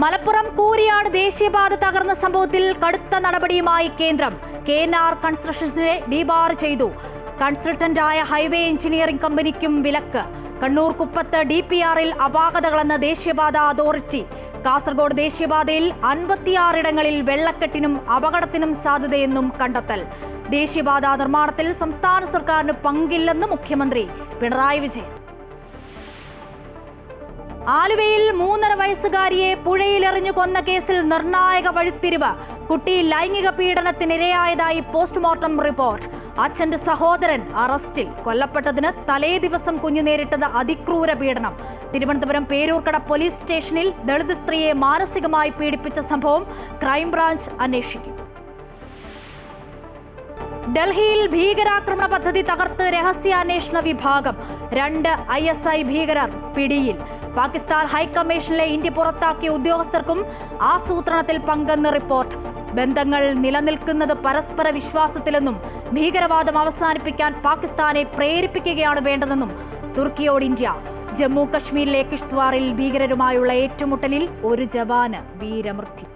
മലപ്പുറം കൂരിയാട് ദേശീയപാത തകർന്ന സംഭവത്തിൽ കടുത്ത നടപടിയുമായി കേന്ദ്രം. കെ എൻ ആർ കൺസ്ട്രക്ഷൻസിനെ ഡിബാർ ചെയ്തു. കൺസൾട്ടന്റായ ഹൈവേ എഞ്ചിനീയറിംഗ് കമ്പനിക്കും വിലക്ക്. കണ്ണൂർ കുപ്പത്ത് ഡി പി ആറിൽ അപാകതകളെന്ന ദേശീയപാത അതോറിറ്റി. കാസർഗോഡ് ദേശീയപാതയിൽ അൻപത്തിയാറിടങ്ങളിൽ വെള്ളക്കെട്ടിനും അപകടത്തിനും സാധ്യതയെന്നും കണ്ടെത്തൽ. ദേശീയപാത നിർമ്മാണത്തിൽ സംസ്ഥാന സർക്കാരിന് പങ്കില്ലെന്ന് മുഖ്യമന്ത്രി പിണറായി വിജയൻ. ആലുവയിൽ മൂന്നര വയസ്സുകാരിയെ പുഴയിലെറിഞ്ഞു കൊന്ന കേസിൽ നിർണായക വഴിത്തിരിവ്. കുട്ടി ലൈംഗിക പീഡനത്തിനിരയായതായി പോസ്റ്റ്മോർട്ടം റിപ്പോർട്ട്. അച്ഛന്റെ സഹോദരൻ അറസ്റ്റിൽ. കൊല്ലപ്പെട്ടതിന് തലേ ദിവസം കുഞ്ഞു നേരിട്ടത് അതിക്രൂര പീഡനം. തിരുവനന്തപുരം പേരൂർക്കട പോലീസ് സ്റ്റേഷനിൽ ദളിത് സ്ത്രീയെ മാനസികമായി പീഡിപ്പിച്ച സംഭവം ക്രൈംബ്രാഞ്ച് അന്വേഷിക്കും. ഡൽഹിയിൽ ഭീകരാക്രമണ പദ്ധതി തകർത്ത് രഹസ്യാന്വേഷണ വിഭാഗം. രണ്ട് ഐ ഭീകരർ പിടിയിൽ. പാകിസ്ഥാൻ ഹൈക്കമ്മീഷനിലെ ഇന്ത്യ പുറത്താക്കിയ ഉദ്യോഗസ്ഥർക്കും ആസൂത്രണത്തിൽ പങ്കെന്ന് റിപ്പോർട്ട്. ബന്ധങ്ങൾ നിലനിൽക്കുന്നത് പരസ്പര വിശ്വാസത്തിലെന്നും ഭീകരവാദം അവസാനിപ്പിക്കാൻ പാകിസ്ഥാനെ പ്രേരിപ്പിക്കുകയാണ് വേണ്ടതെന്നും തുർക്കിയോട് ഇന്ത്യ. ജമ്മു കശ്മീരിലെ കിഷ്ത്വാറിൽ ഭീകരരുമായുള്ള ഏറ്റുമുട്ടലിൽ ഒരു ജവാന് വീരമൃത്യു.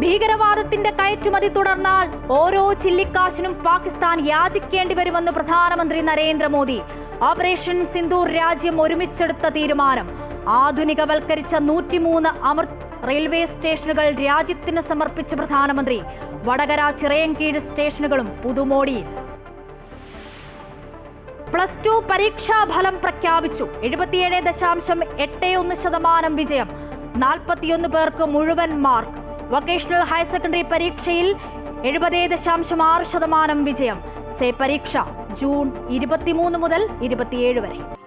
ഭീകരവാദത്തിന്റെ കയറ്റുമതി തുടർന്നാൽ ഓരോ ചില്ലിക്കാശിനും പാകിസ്ഥാൻ യാചിക്കേണ്ടി വരുമെന്ന് പ്രധാനമന്ത്രി നരേന്ദ്രമോദി. ഓപ്പറേഷൻ സിന്ദൂർ രാജ്യം ഒരുമിച്ചെടുത്ത തീരുമാനം. ആധുനികവൽക്കരിച്ച നൂറ്റിമൂന്ന് അമൃത് റെയിൽവേ സ്റ്റേഷനുകൾ രാജ്യത്തിന് സമർപ്പിച്ച പ്രധാനമന്ത്രി. വടകര ചിറയൻകീഴ് സ്റ്റേഷനുകളും പുതുമോടിയിൽ പ്ലസ് ടു പരീക്ഷാഫലം പ്രഖ്യാപിച്ചു. എഴുപത്തിയേഴ് ദശാംശം എട്ട് ഒന്ന് ശതമാനം വിജയം. നാൽപ്പത്തിയൊന്ന് പേർക്ക് മുഴുവൻ മാർക്ക്. വൊക്കേഷണൽ ഹയർ സെക്കൻഡറി പരീക്ഷയിൽ എഴുപത് ദശാംശം ആറ് ശതമാനം വിജയം. സേ പരീക്ഷ. ജൂൺ ഇരുപത്തിമൂന്ന് മുതൽ ഇരുപത്തിയേഴ് വരെ.